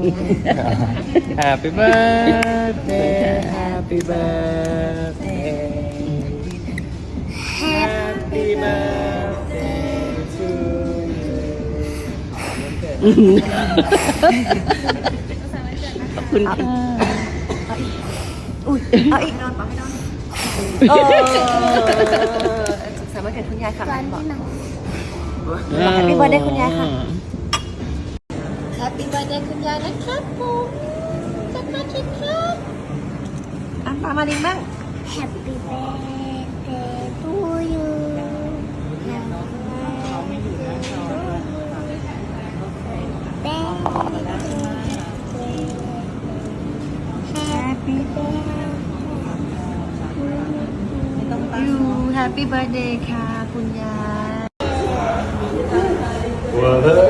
Happy birthday Happy birthday Happy birthday to you ขอบคุณค่ะอุ้ยเอาอีกนอนต่อให้นอนเออสุขสันต์วันเกิดคุณยายค่ะบอก Happy birthday คุณยายค่ะ Happy birthday คุณยายนะครับผมจักรชิดครับอะ ปามาลิงบ้าง Happy birthday to you Happy you Happy birthday ค่ะคุณยาย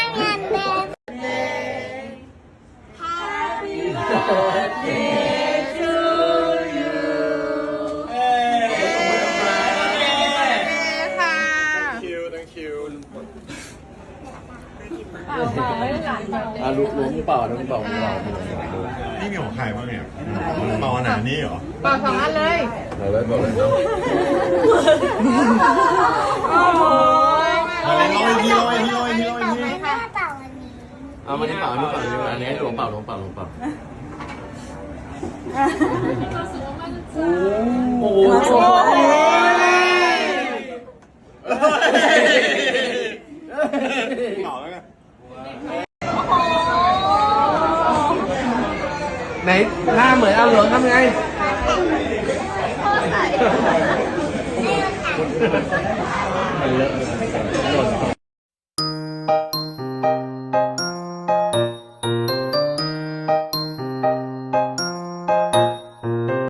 อะลุกล้วงเปล่าล้วงเปล่าของเรานี่มีของใครบ้างเนี่ยเมาอันไหนนี่เหรอบอกเลยบอกเลยเนาะอะไรร้อยทีร้อยทีร้อยทีร้อยทีเอามาที่เปล่านี่เปล่านี่เปล่าอันนี้หลวงเปล่าหลวงเปล่าหลวงเปล่าโอ้โห ไหนหน้าเหมือนเอาเหลืองทำไงมันเลอะ